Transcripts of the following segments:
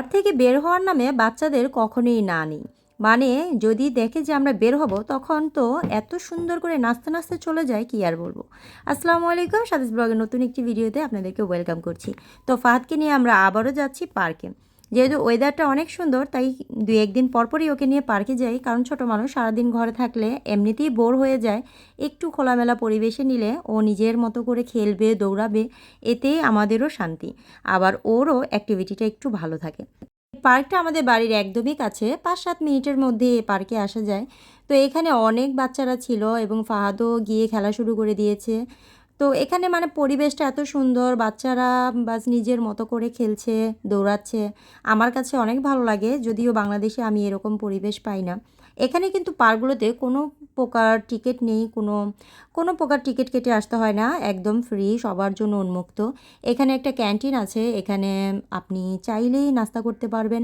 ঘর থেকে বের হওয়ার নামে বাচ্চাদের কখনোই না নিই। মানে যদি দেখে যে আমরা বের হব, তখন তো এত সুন্দর করে নাচতে নাচতে চলে যায়, কি আর বলব? আসসালামু আলাইকুম, সাদিস ব্লগের নতুন একটি ভিডিওতে আপনাদেরকে ওয়েলকাম করছি। তো ফাহাদকে নিয়ে আমরা আবারও যাচ্ছি পার্কে। যেহেতু ওয়েদারটা অনেক সুন্দর, তাই দুই একদিন পরপরই ওকে নিয়ে পার্কে যাই। কারণ ছোট মানুষ সারাদিন ঘরে থাকলে এমনিতেই বোর হয়ে যায়। একটু খোলামেলা পরিবেশে নিলে ও নিজের মতো করে খেলবে, দৌড়াবে, এতেই আমাদেরও শান্তি। আবার ওরও অ্যাক্টিভিটিটা একটু ভালো থাকে। পার্কটা আমাদের বাড়ির একদমই কাছে পাঁচ সাত মিনিটের মধ্যে এই পার্কে আসা যায়। তো এখানে অনেক বাচ্চারা ছিল এবং ফাহাদও গিয়ে খেলা শুরু করে দিয়েছে। তো এখানে মানে পরিবেশটা এত সুন্দর, বাচ্চারা বাস নিজের মতো করে খেলছে, দৌড়াচ্ছে। আমার কাছে অনেক ভালো লাগে, যদিও বাংলাদেশে আমি এরকম পরিবেশ পাই না। এখানে কিন্তু পার্কগুলোতে কোনো প্রকার টিকিট নেই, কোনো কোনো প্রকার টিকিট কেটে আসতে হয় না, একদম ফ্রি, সবার জন্য উন্মুক্ত। এখানে একটা ক্যান্টিন আছে, এখানে আপনি চাইলেই নাস্তা করতে পারবেন।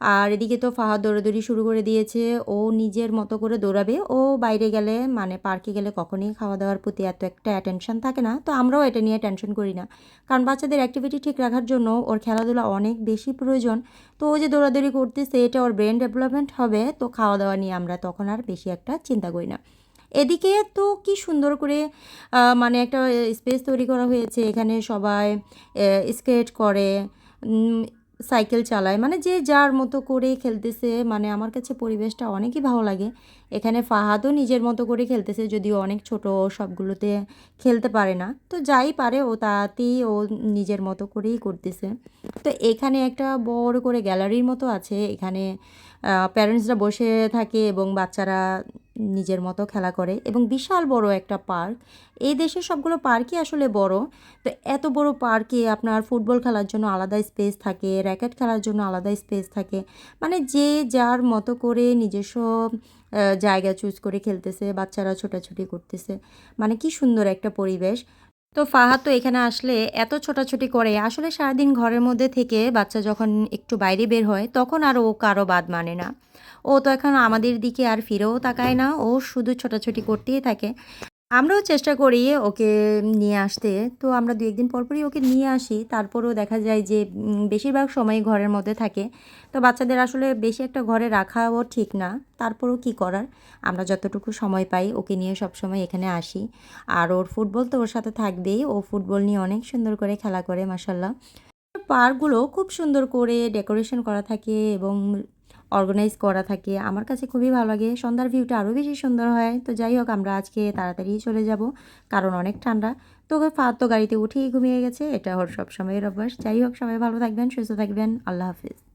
আর এদিকে তো ফাহাদ দৌড়াদৌড়ি শুরু করে দিয়েছে। ও নিজের মতো করে দৌড়াবে। ও বাইরে গেলে মানে পার্কে গেলে কখনোই খাওয়া দাওয়ার প্রতি এত একটা অ্যাটেনশন থাকে না। তো আমরাও এটা নিয়ে টেনশন করি না। কারণ বাচ্চাদের অ্যাক্টিভিটি ঠিক রাখার জন্য ওর খেলাধুলা অনেক বেশি প্রয়োজন। তো ও যে দৌড়াদৌড়ি করতেছে, এটা ওর ব্রেন ডেভেলপমেন্ট হবে। তো খাওয়া দাওয়া নিয়ে আমরা তখন আর বেশি একটা চিন্তা করি না। এদিকে তো কি সুন্দর করে মানে একটা স্পেস তৈরি করা হয়েছে। এখানে সবাই স্কেট করে। সাইকেল চালায়। মানে যে যার মতো করে খেলতেছে। মানে আমার কাছে পরিবেশটা অনেকই ভালো লাগে। এখানে ফাহাদও নিজের মতো করে খেলতেছে, যদিও অনেক ছোট সবগুলোতে খেলতে পারে না। তো যাই পারে, ও তাতেই ও নিজের মতো করেই করতেছে। তো এখানে একটা বড় করে গ্যালারির মতো আছে। এখানে প্যারেন্টসরা বসে থাকে এবং বাচ্চারা নিজের মতো খেলা করে এবং বিশাল বড় একটা পার্ক। এই দেশের সবগুলো পার্কই আসলে বড়। তো এত বড় পার্কে আপনার ফুটবল খেলার জন্য আলাদা স্পেস থাকে র্যাকেট খেলার জন্য আলাদা স্পেস থাকে। মানে যে যার মতো করে নিজস্ব জায়গা চুজ করে খেলতেছে, বাচ্চারা ছোটাছুটি করতেছে। মানে কি সুন্দর একটা পরিবেশ। তো ফাহাদ তো এখানে আসলে এত ছোটাছুটি করে, আসলে সারাদিন ঘরের মধ্যে থেকে বাচ্চা যখন একটু বাইরে বের হয়, তখন আর ও কারও বাদ মানে না। ও তো এখন আমাদের দিকে আর ফিরেও তাকায় না, ও শুধু ছোটাছুটি করতেই থাকে। আমরাও চেষ্টা করি ওকে নিয়ে আসতে। তো আমরা দু একদিন পরপরই ওকে নিয়ে আসি। তারপরেও দেখা যায় যে বেশিরভাগ সময় ঘরের মধ্যে থাকে। তো বাচ্চাদের আসলে বেশি একটা ঘরে রাখাও ঠিক না। তারপরেও কি করার? আমরা যতটুকু সময় পাই ওকে নিয়ে সব সময় এখানে আসি। আর ওর ফুটবল তো ওর সাথে থাকবেই। ও ফুটবল নিয়ে অনেক সুন্দর করে খেলা করে মাসাল্লাহ পার্কগুলো খুব সুন্দর করে ডেকোরেশন করা থাকে এবং অর্গানাইজ করা থাকে। আমার কাছে খুবই ভালো লাগে। সন্ধ্যার ভিউটা আরও বেশি সুন্দর হয়। তো যাই হোক, আমরা আজকে তাড়াতাড়ি চলে যাব। কারণ অনেক ঠান্ডা। তো ফাদ তো গাড়িতে উঠেই ঘুমিয়ে গেছে। এটা ওর সব সময়ের অভ্যাস। যাই হোক, সবাই ভালো থাকবেন, সুস্থ থাকবেন। আল্লাহ হাফিজ।